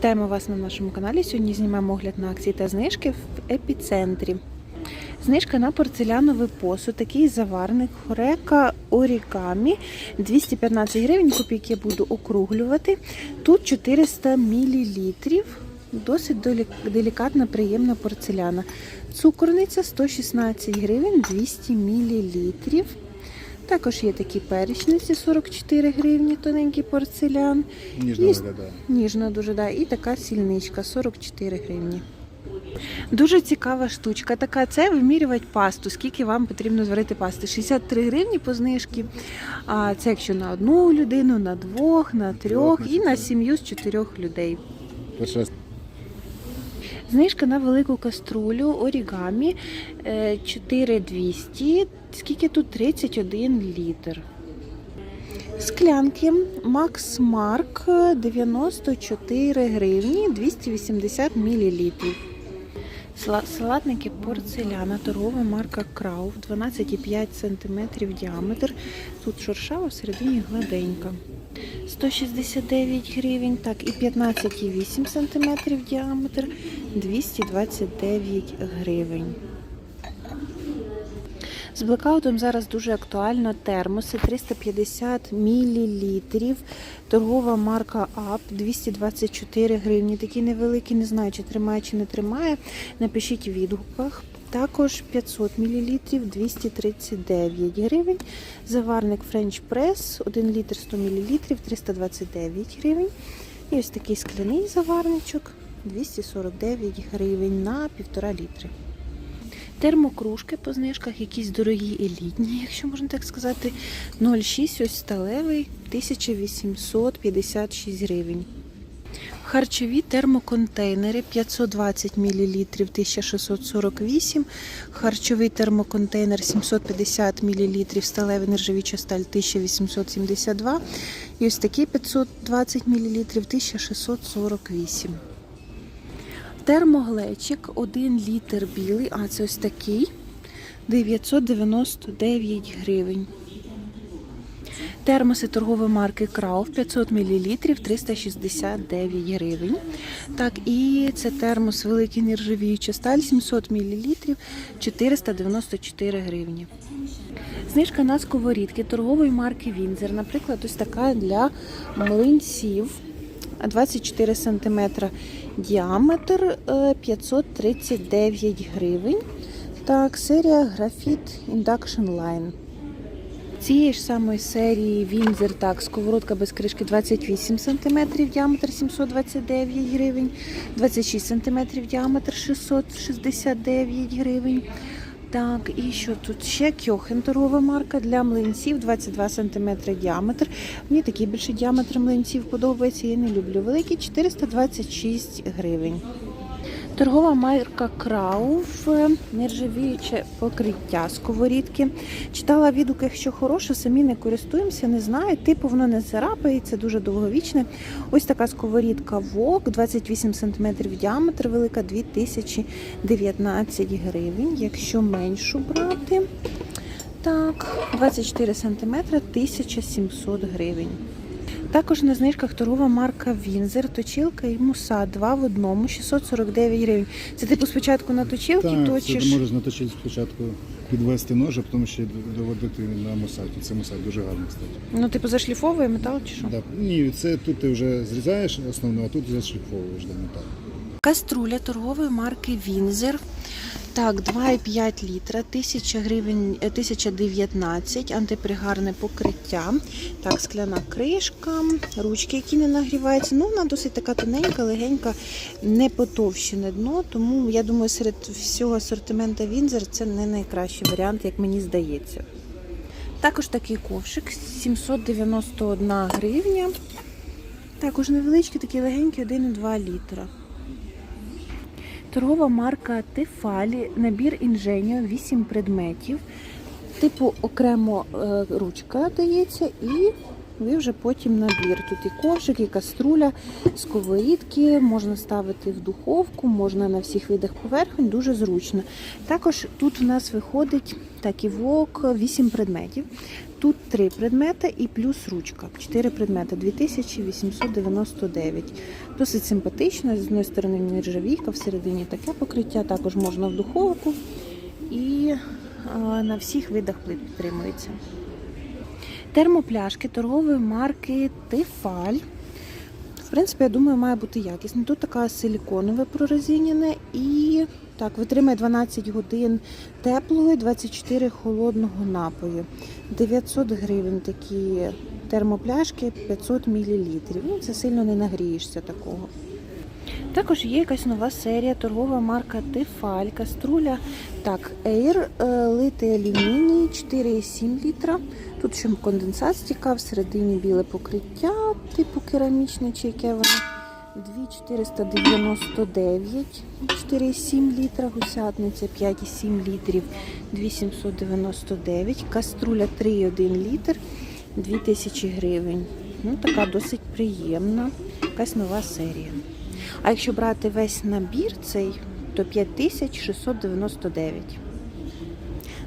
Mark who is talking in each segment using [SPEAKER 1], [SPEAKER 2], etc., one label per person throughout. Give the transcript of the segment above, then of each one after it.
[SPEAKER 1] Вітаємо вас на нашому каналі. Сьогодні знімаємо огляд на акції та знижки в епіцентрі. Знижка на порцеляновий посуд, такий заварник Хорека Орігамі 215 гривень, копійки буду округлювати. Тут 400 мл. Досить делікатна, приємна порцеляна. Цукорниця 116 гривень 200 мл. Також є такі перечниці 44 гривні, тоненький порцелян.
[SPEAKER 2] Ніжно
[SPEAKER 1] Є-
[SPEAKER 2] виглядає.
[SPEAKER 1] Ніжно дуже, да. І така сільничка 44 гривні. Дуже цікава штучка. Така це вимірювати пасту. Скільки вам потрібно зварити пасти? 63 гривні по знижці. А це якщо на одну людину, на двох, на трьох і на сім'ю з чотирьох людей.
[SPEAKER 2] Перший раз
[SPEAKER 1] Знижка на велику каструлю орігамі е, 4200. Скільки тут 31 літр. Склянки Max Mark 94 гривні 280 мл. Салатники порцеляна, торгова марка Крауф 12,5 см діаметр. Тут шуршава, всередині гладенька. 169 гривень, так, і 15,8 см діаметр 229 гривень. З блекаутом зараз дуже актуально термоси 350 мл. Торгова марка АП 224 гривні. Такі невеликі, не знаю, чи тримає, чи не тримає. Напишіть в відгуках. Також 500 мл 239 гривень. Заварник French Press 1 літр 100 мл 329 гривень. І ось такий скляний заварничок 249 гривень на 1,5 літри. Термокружки по знижках, якісь дорогі елітні, якщо можна так сказати. 0,6 ось сталевий 1856 гривень. Харчові термоконтейнери 520 мл 1648. Харчовий термоконтейнер 750 мл сталевий нержавіча сталь 1872. І ось такий 520 мл 1648. Термоглечик 1 літр білий, а це ось такий 999 гривень. Термоси торгової марки Крауф 500 мл 369 гривень. Так, і це термос великий нержавіюча сталь 700 мл 494 гривні. Знижка на сковорідки торгової марки Вінзер. Наприклад, ось така для млинців. 24 см діаметр е, 539 гривень. Так, серія Graphite Induction Line. Цієї ж самої серії Вінзер, так, сковородка без кришки 28 см діаметр 729 гривень, 26 см діаметр 669 гривень. Так, і що тут ще Кьохен торгова марка для млинців 22 см діаметр. Мені такий більший діаметр млинців подобається, я не люблю. Великий 426 гривень. Торгова марка Крауф, нержавіюче покриття сковорідки. Читала відгуки, що хороше, самі не користуємося, не знаю. Типу воно не царапається, дуже довговічне. Ось така сковорідка ВОК, 28 см діаметр, велика 2019 гривень. Якщо меншу брати, так, 24 см 1700 гривень. Також на знижках торгова марка Вінзер, точілка і муса Два в одному, 649 гривень. Це типу спочатку на точілки
[SPEAKER 2] так, це
[SPEAKER 1] точиш.
[SPEAKER 2] ти можеш наточити спочатку підвести нож, а потім ще доводити на мусаті. Це мусать дуже гарно, кстати.
[SPEAKER 1] Ну, типу зашліфовує метал чи що?
[SPEAKER 2] Да. Ні, це тут ти вже зрізаєш основну, а тут зашліфовуєш до металу.
[SPEAKER 1] Каструля торгової марки Вінзер. Так, 2,5 літра, 1000 гривень, е, 1019, антипригарне покриття. Так, скляна кришка, ручки, які не нагріваються. Ну, вона досить така тоненька, легенька, не потовщене дно. Тому я думаю, серед всього асортименту Вінзер це не найкращий варіант, як мені здається. Також такий ковшик 791 гривня. Також невеличкий, такий легенький, 1,2 літра. Торгова марка Тефалі, набір інженіо, 8 предметів. Типу окремо е, ручка дається і ви вже потім набір. Тут і ковшик, і каструля, сковорідки, можна ставити в духовку, можна на всіх видах поверхонь, дуже зручно. Також тут в нас виходить такий вок 8 предметів. Тут 3 предмети і плюс ручка. 4 предмети 2899. Досить симпатично. З однієї сторони нержавійка, всередині таке покриття, також можна в духовку і на всіх видах плит підтримується. Термопляшки торгової марки Тефаль. В принципі, я думаю, має бути якісно. Тут така силіконове прорезинене і так, витримає 12 годин теплого і 24 холодного напою. 900 гривень такі термопляшки 500 мл. Ну, це сильно не нагрієшся такого. Також є якась нова серія, торгова марка Тефаль, каструля. Так, Air, е, литий алюміній, 4,7 літра. Тут ще конденсат стікав, всередині біле покриття, типу керамічне чи яке воно. 2499, 4,7 літра, гусятниця 5,7 літрів, 2799, каструля 3,1 літр, 2000 гривень. Ну, така досить приємна, якась нова серія. А якщо брати весь набір цей, то 5699.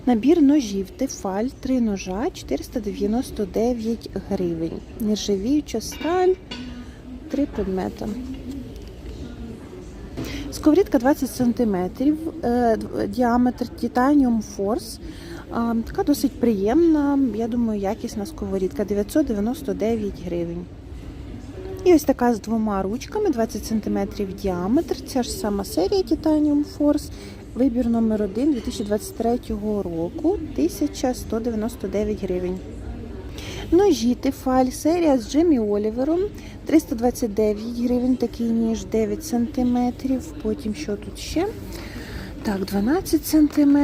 [SPEAKER 1] Набір ножів Тефаль, 3 ножа 499 гривень. Нержавіюча сталь, 3 предмета. Сковорідка 20 см, е, діаметр Titanium Force. Така досить приємна, я думаю, якісна сковорідка 999 гривень. І ось така з двома ручками, 20 см діаметр. Ця ж сама серія Titanium Force. Вибір номер 1 2023 року 1199 гривень. Ножі Тефаль, серія з Джиммі Олівером 329 гривень, такий ніж 9 см. Потім що тут ще? Так, 12 см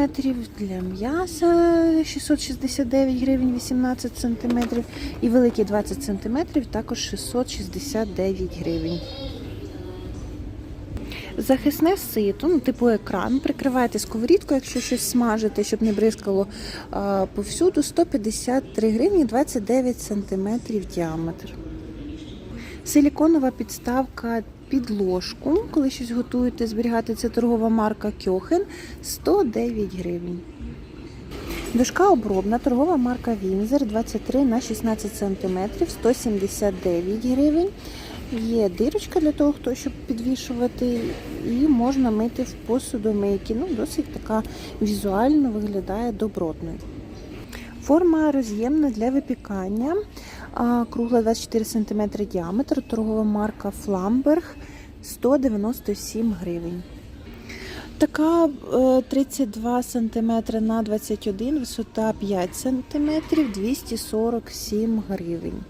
[SPEAKER 1] для м'яса 669 гривень 18 см. І великий 20 см також 669 гривень. Захисне сито, ну, типу екран, прикривайте сковорідку, якщо щось смажите, щоб не бризкало а, повсюду. 153 гривні 29 сантиметрів діаметр. Силіконова підставка під ложку, коли щось готуєте, зберігати це торгова марка Кьохен 109 гривень. Дошка обробна, торгова марка Вінзер 23 на 16 см 179 гривень. Є дирочка для того, хто щоб підвішувати, і можна мити в посудомийки. Ну, досить така візуально виглядає добротною. Форма роз'ємна для випікання. Кругла 24 см діаметр, торгова марка Фламберг 197 гривень. Така е, 32 см на 21, висота 5 см, 247 гривень.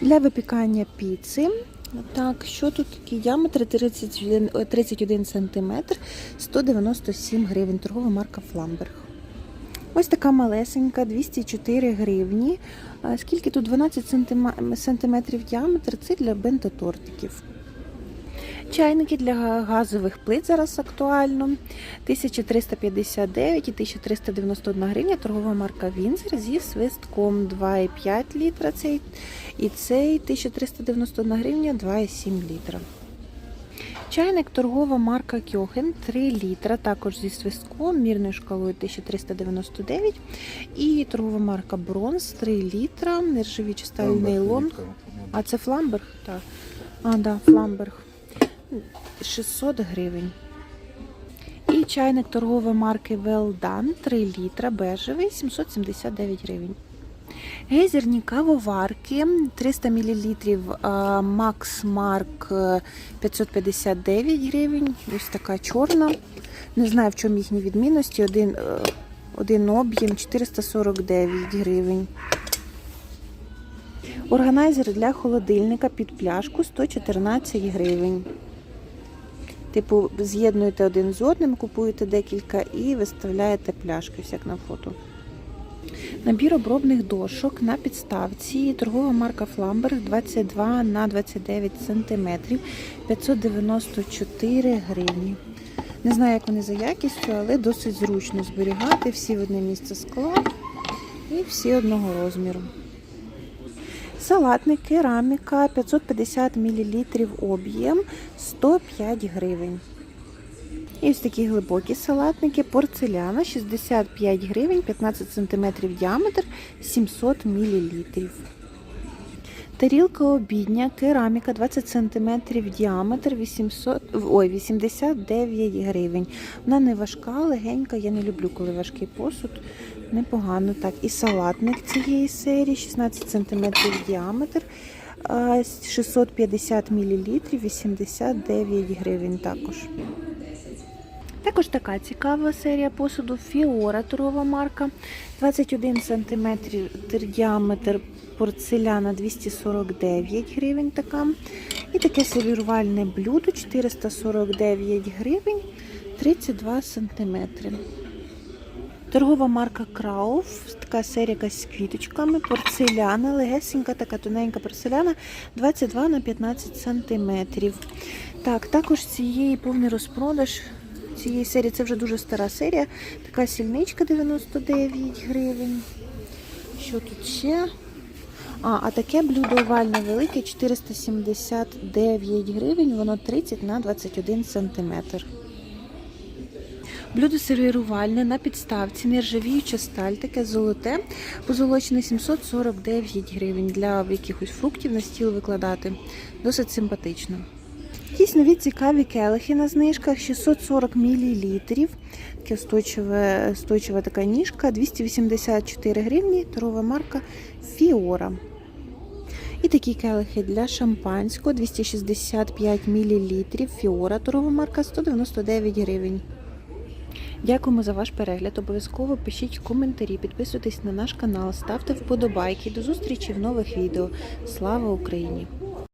[SPEAKER 1] Для випікання піци. Так, що тут такий діаметр 31, 31 см, 197 гривень. Торгова марка Фламберг. Ось така малесенька, 204 гривні. Скільки тут 12 сантиметрів діаметр, це для бентотортиків. Чайники для газових плит зараз актуально. 1359 і 1391 гривня. Торгова марка Вінзер зі свистком 2,5 літра. Цей, і цей 1391 гривня 2,7 літра. Чайник торгова марка Кьохен 3 літра, також зі свистком, мірною шкалою 1399. І торгова марка Бронз 3 літра, нержавічий стальний лом. А це фламберг? Так. А, да, фламберг. 600 гривень. І чайник торгової марки Well Done 3 літра, бежевий, 779 гривень. Гейзерні кавоварки 300 мл Max Mark 559 гривень. Ось така чорна. Не знаю, в чому їхні відмінності. Один, е, один об'єм 449 гривень. Органайзер для холодильника під пляшку 114 гривень. Типу, з'єднуєте один з одним, купуєте декілька і виставляєте пляшки, ось як на фото. Набір обробних дошок на підставці. Торгова марка Фламберг 22 на 29 см 594 гривні. Не знаю, як вони за якістю, але досить зручно зберігати. Всі в одне місце склад і всі одного розміру. Салатник кераміка 550 мл об'єм 105 гривень. І ось такі глибокі салатники порцеляна 65 гривень, 15 см діаметр, 700 мл. Тарілка обідня, кераміка 20 см діаметр, 800, ой, 89 гривень. Вона не важка, легенька. Я не люблю, коли важкий посуд. Непогано. Так, і салатник цієї серії 16 см діаметр, 650 мл, 89 гривень також. Також така цікава серія посуду Фіора торгова марка. 21 см діаметр порцеляна 249 гривень така. І таке сервірувальне блюдо 449 гривень 32 см. Торгова марка Крауф, така серія якась з квіточками, порцеляна, легесенька, така тоненька порцеляна 22 на 15 см. Так, також цієї повний розпродаж цієї серії, це вже дуже стара серія. Така сільничка 99 гривень. Що тут ще? А, а таке блюдо овальне велике 479 гривень, воно 30 на 21 сантиметр. Блюдо сервірувальне на підставці, нержавіюча сталь, таке золоте, позолочене 749 гривень для якихось фруктів на стіл викладати. Досить симпатично. Якісь нові цікаві келихи на знижках 640 мл. Стойчива, стойчива така ніжка, 284 гривні, торгова марка Фіора. І такі келихи для шампанського 265 мл. Фіора, торгова марка 199 гривень. Дякуємо за ваш перегляд. Обов'язково пишіть коментарі, підписуйтесь на наш канал, ставте вподобайки. До зустрічі в нових відео. Слава Україні!